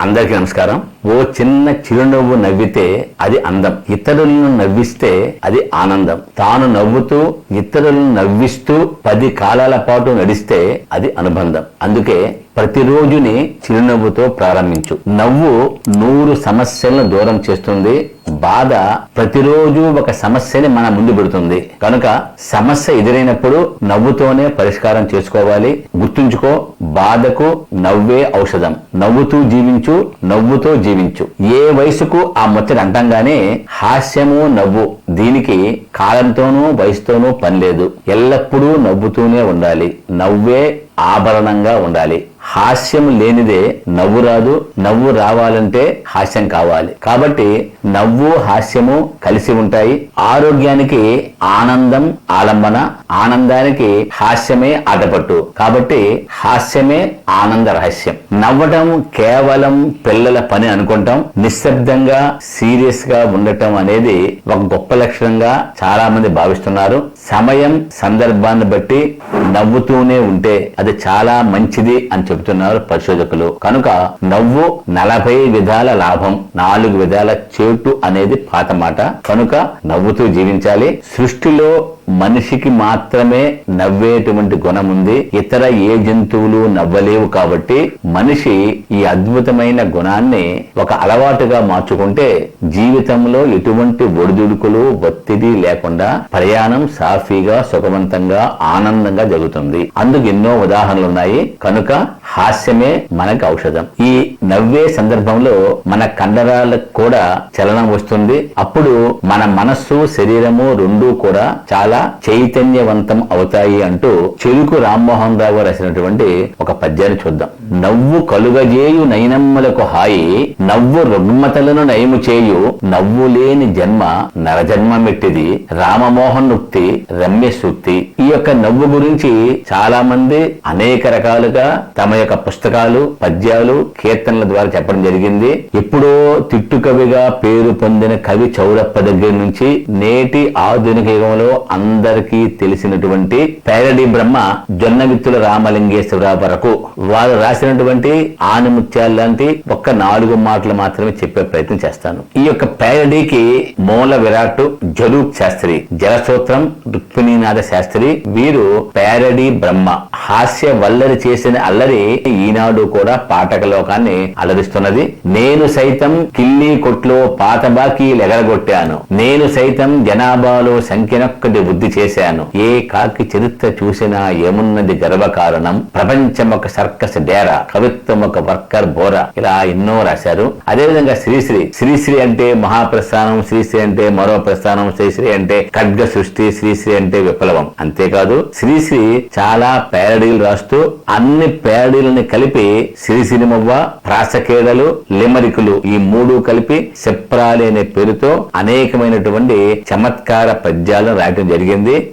అందరికీ నమస్కారం. ఓ చిన్న చిరునవ్వు నవ్వితే అది అందం. ఇతరులను నవ్విస్తే అది ఆనందం. తాను నవ్వుతూ ఇతరులను నవ్విస్తూ పది కాలాల పాటు నడిస్తే అది అనుబంధం. అందుకే ప్రతిరోజుని చిరునవ్వుతో ప్రారంభించు. నవ్వు నూరు సమస్యలను దూరం చేస్తుంది. బాధ ప్రతిరోజు ఒక సమస్యని మన ముందు పెడుతుంది. కనుక సమస్య ఎదురైనప్పుడు నవ్వుతోనే పరిష్కారం చేసుకోవాలి. గుర్తుంచుకో బాధకు నవ్వే ఔషధం. నవ్వుతూ జీవించు నవ్వుతో జీవించు. ఏ వయసుకు ఆ ముచ్చట అంటంగానే హాస్యము నవ్వు. దీనికి కాలంతోనూ వయసుతోనూ పని లేదు. ఎల్లప్పుడూ నవ్వుతూనే ఉండాలి. నవ్వే ఆభరణంగా ఉండాలి. హాస్యం లేనిదే నవ్వు రాదు. నవ్వు రావాలంటే హాస్యం కావాలి. కాబట్టి నవ్వు హాస్యము కలిసి ఉంటాయి. ఆరోగ్యానికి ఆనందం ఆలంబన ఆనందానికి హాస్యమే ఆటపట్టు. కాబట్టి హాస్యమే ఆనంద రహస్యం. నవ్వటం కేవలం పిల్లల పని అనుకుంటాం. నిశ్శబ్దంగా సీరియస్గా ఉండటం అనేది ఒక గొప్ప లక్షణంగా చాలా మంది భావిస్తున్నారు. సమయం సందర్భాన్ని బట్టి నవ్వుతూనే ఉంటే అది చాలా మంచిది అని చెబుతున్నారు పరిశోధకులు. కనుక నవ్వు నలభై విధాల లాభం నాలుగు విధాల చేటు అనేది పాత మాట. కనుక నవ్వుతూ జీవించాలి. సృష్టిలో మనిషికి మాత్రమే నవ్వేటువంటి గుణం ఉంది ఇతర ఏ జంతువులు నవ్వలేవు కాబట్టి మనిషి ఈ అద్భుతమైన గుణాన్ని ఒక అలవాటుగా మార్చుకుంటే జీవితంలో ఎటువంటి ఒడిదుడుకులు ఒత్తిడి లేకుండా ప్రయాణం సాఫీగా సుఖవంతంగా ఆనందంగా జరుగుతుంది. అందుకు ఎన్నో ఉదాహరణలు ఉన్నాయి కనుక హాస్యమే మనకి ఔషధం. ఈ నవ్వే సందర్భంలో మన కండరాలకు కూడా చలనం వస్తుంది. అప్పుడు మన మనస్సు శరీరము రెండూ కూడా చాలా చైతన్యవంతం అవుతాయి అంటూ చెరుకు రామ్మోహన్ రావు రాసినటువంటి ఒక పద్యాన్ని చూద్దాం. నవ్వు కలుగజేయు నయనమ్మలకు హాయి నవ్వు రుగ్మతలను నయము చేయు నవ్వు లేని జన్మ నరజన్మ మెట్టిది రామమోహన్ ఉక్తి రమ్య సూక్తి. ఈ యొక్క నవ్వు గురించి చాలా మంది అనేక రకాలుగా తమ యొక్క పుస్తకాలు పద్యాలు కీర్తనల ద్వారా చెప్పడం జరిగింది. ఎప్పుడో తిట్టు కవిగా పేరు పొందిన కవి చౌడప్ప దగ్గర నుంచి నేటి ఆధునిక యుగంలో అందరికీ తెలిసినటువంటి పేరడి బ్రహ్మ జొన్నవిత్తుల రామలింగేశ్వర వరకు. వారు రాసినటువంటి ఆనిముత్యాలు లాంటి ఒక్క నాలుగు మాటలు మాత్రమే చెప్పే ప్రయత్నం చేస్తాను. ఈ యొక్క పేరడీకి మూల విరాట్ జరూక్ శాస్త్రి జలసూత్రం రుక్మిణీనాథ శాస్త్రి వీరు పేరడి బ్రహ్మ. హాస్య వల్లరి చేసిన అల్లరి ఈనాడు కూడా పాఠక లోకాన్ని అలరిస్తున్నది. నేను సైతం కిల్లీ కొట్లో పాత బాకీలు ఎగరగొట్టాను. నేను సైతం జనాభాలో సంఖ్యనొక్కటి వృద్ధి చేశాను. ఏ కాకి చరిత్ర చూసినా ఏమున్నది గర్వకారణం ప్రపంచం ఒక సర్కస్ డేరా కవిత్వం ఒక వర్కర్ బోరా. ఇలా ఎన్నో రాశారు. అదేవిధంగా శ్రీశ్రీ. శ్రీశ్రీ అంటే మహాప్రస్థానం శ్రీశ్రీ అంటే మరో ప్రస్థానం శ్రీశ్రీ అంటే ఖడ్గ సృష్టి శ్రీశ్రీ అంటే విప్లవం. అంతేకాదు శ్రీశ్రీ చాలా పేరడీలు రాస్తూ అన్ని పేరడీలని కలిపి శ్రీశ్రీమవ్వ ప్రాసకేడలు లిమరికులు ఈ మూడు కలిపి సెప్రాలి అనే పేరుతో అనేకమైనటువంటి చమత్కార పద్యాలను రాయటం జరిగింది.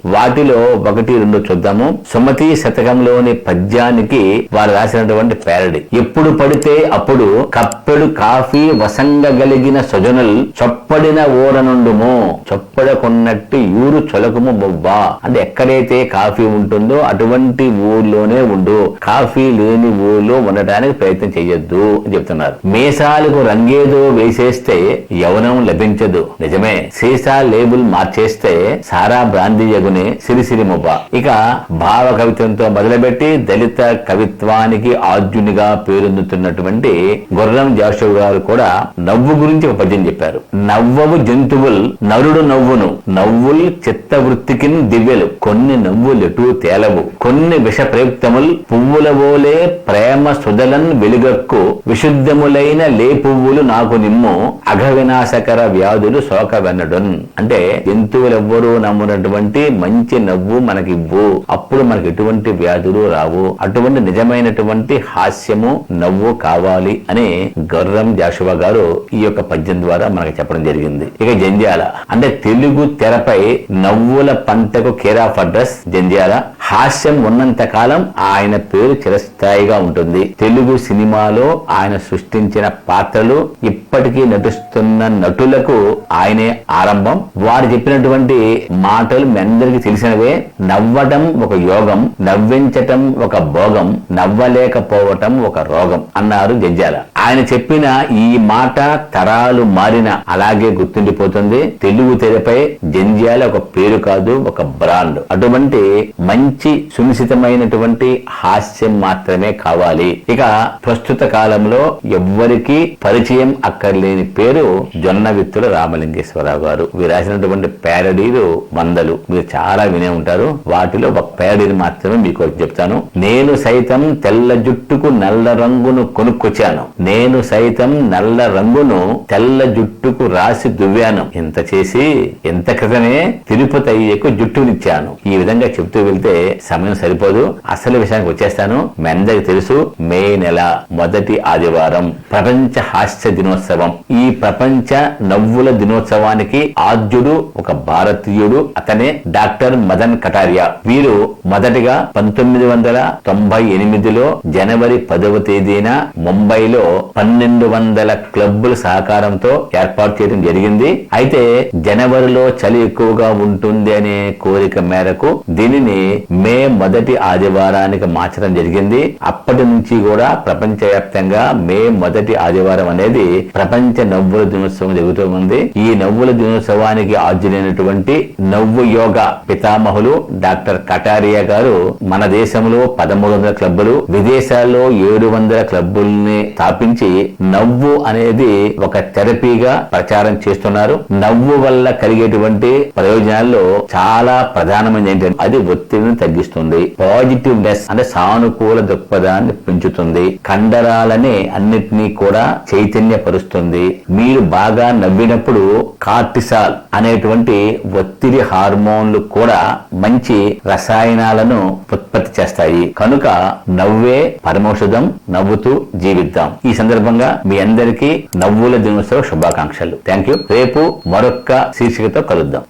వాటిలో ఒకటి రెండు చూద్దాము. సుమతి శతకంలోని పద్యానికి వారు రాసినటువంటి పేరడి. ఎప్పుడు పడితే అప్పుడు కప్పెడు కాఫీ వసంగగలిగిన సజనుల్ చొప్పడిన ఓడ నుండుము. చొప్పడకున్నట్టు యూరు చొలకము బొబ్బా అంటే ఎక్కడైతే కాఫీ ఉంటుందో అటువంటి ఊర్లోనే ఉండు. కాఫీ లేని ఊర్లో ఉండటానికి ప్రయత్నం చేయొద్దు అని చెప్తున్నారు. మీసాలకు రంగేదో వేసేస్తే యవనం లభించదు. నిజమే. సీసా లేబుల్ మార్చేస్తే సారా బ్రాంతి యగునే సిరిసిరి ముబ్బ ఇక భావ కవిత్వంతో మొదలుపెట్టి దళిత కవిత్వానికి ఆద్యునిగా పేరొందుతున్నటువంటి గుర్రం జాషువు గారు కూడా నవ్వు గురించి ఒక పద్యం చెప్పారు. నవ్వవు జంతువుల్ నరుడు నవ్వును. నవ్వుల్ చిత్తవృత్తికి దివ్యలు. కొన్ని నవ్వులెటు తేలవు. కొన్ని విష ప్రయుక్తముల్ పువ్వుల ఓలే ప్రేమ సుదలన్ వెలుగక్కు. విశుద్ధములైన లే పువ్వులు నాకు నిమ్ము. అఘ వినాశకర వ్యాధులు శోక వెన్నడున్ అంటే జంతువులెవ్వరూ నమ్మునటువంటి మంచి నవ్వు మనకి ఇవ్వు అప్పుడు మనకి ఎటువంటి వ్యాధులు రావు. అటువంటి నిజమైనటువంటి హాస్యము నవ్వు కావాలి అని గర్రం జాషువా గారు ఈ యొక్క పద్యం ద్వారా మనకు చెప్పడం జరిగింది. ఇక జంజాల అంటే తెలుగు తెరపై నవ్వుల పంటకు కేర్ ఆఫ్ అడ్రస్ జంజాల హాస్యం ఉన్నంత కాలం ఆయన పేరు చిరస్థాయిగా ఉంటుంది. తెలుగు సినిమాలో ఆయన సృష్టించిన పాత్రలు ఇప్పటికీ నటిస్తున్న నటులకు ఆయనే ఆరంభం. వారు చెప్పినటువంటి మాట మాటలు మీ అందరికీ తెలిసినవే నవ్వడం ఒక యోగం నవ్వించటం ఒక భోగం నవ్వలేకపోవటం ఒక రోగం అన్నారు జంజాల ఆయన చెప్పిన ఈ మాట తరాలు మారిన అలాగే గుర్తుండిపోతుంది. తెలుగు తెరపై జంజాల ఒక పేరు కాదు ఒక బ్రాండ్. అటువంటి మంచి సునిశ్చితమైనటువంటి హాస్యం మాత్రమే కావాలి. ఇక ప్రస్తుత కాలంలో ఎవ్వరికి పరిచయం అక్కర్లేని పేరు జొన్న విత్తుల రామలింగేశ్వరరావు గారు. వీరు రాసినటువంటి ప్యారడీలు వందలు. మీరు చాలా వినే ఉంటారు. వాటిలో ఒక పేడిని మాత్రమే మీకు చెప్తాను. నేను సైతం తెల్ల జుట్టుకు నల్ల రంగును కొనుక్కొచ్చాను. నేను సైతం నల్ల రంగును తెల్ల జుట్టుకు రాసి దువ్వాను. ఇంత చేసి ఇంత క్రితమే తిరుపతి అయ్యకు జుట్టునిచ్చాను. ఈ విధంగా చెప్తూ వెళ్తే సమయం సరిపోదు. అసలు విషయానికి వచ్చేస్తాను. మీ అందరికి తెలుసు మే నెల మొదటి ఆదివారం ప్రపంచ హాస్య దినోత్సవం. ఈ ప్రపంచ నవ్వుల దినోత్సవానికి ఆద్యుడు ఒక భారతీయుడు అతని డాక్టర్ మదన్ కటారియా. వీరు మొదటిగా పంతొమ్మిది వందల తొంభై ఎనిమిదిలో జనవరి పదవ తేదీన ముంబైలో పన్నెండు వందల క్లబ్బుల సహకారంతో ఏర్పాటు చేయడం జరిగింది. అయితే జనవరిలో చలి ఎక్కువగా ఉంటుంది అనే కోరిక మేరకు దీనిని మే మొదటి ఆదివారానికి మార్చడం జరిగింది. అప్పటి నుంచి కూడా ప్రపంచవ్యాప్తంగా మే మొదటి ఆదివారం అనేది ప్రపంచ నవ్వుల దినోత్సవం జరుగుతూ ఉంది. ఈ నవ్వుల దినోత్సవానికి ఆద్యులైనటువంటి నవ్వు యోగ పితామహులు డాక్టర్ కటారియా గారు మన దేశంలో పదమూడు వందల క్లబ్బులు విదేశాల్లో ఏడు వందల క్లబ్బుల్ని స్థాపించి నవ్వు అనేది ఒక థెరపీగా ప్రచారం చేస్తున్నారు. నవ్వు వల్ల కలిగేటువంటి ప్రయోజనాల్లో చాలా ప్రధానమైనది ఏంటంటే అది ఒత్తిడిని తగ్గిస్తుంది. పాజిటివ్నెస్ అంటే సానుకూల దృక్పథాన్ని పెంచుతుంది. కండరాలని అన్నిటినీ కూడా చైతన్యపరుస్తుంది. మీరు బాగా నవ్వినప్పుడు కార్టిసాల్ అనేటువంటి ఒత్తిడి హార్మోన్లు కూడా మంచి రసాయనాలను ఉత్పత్తి చేస్తాయి. కనుక నవ్వే పరమౌషధం నవ్వుతూ జీవిద్దాం. ఈ సందర్భంగా మీ అందరికీ నవ్వుల దినోత్సవ శుభాకాంక్షలు. థ్యాంక్ యూ రేపు మరొక్క శీర్షికతో కలుద్దాం.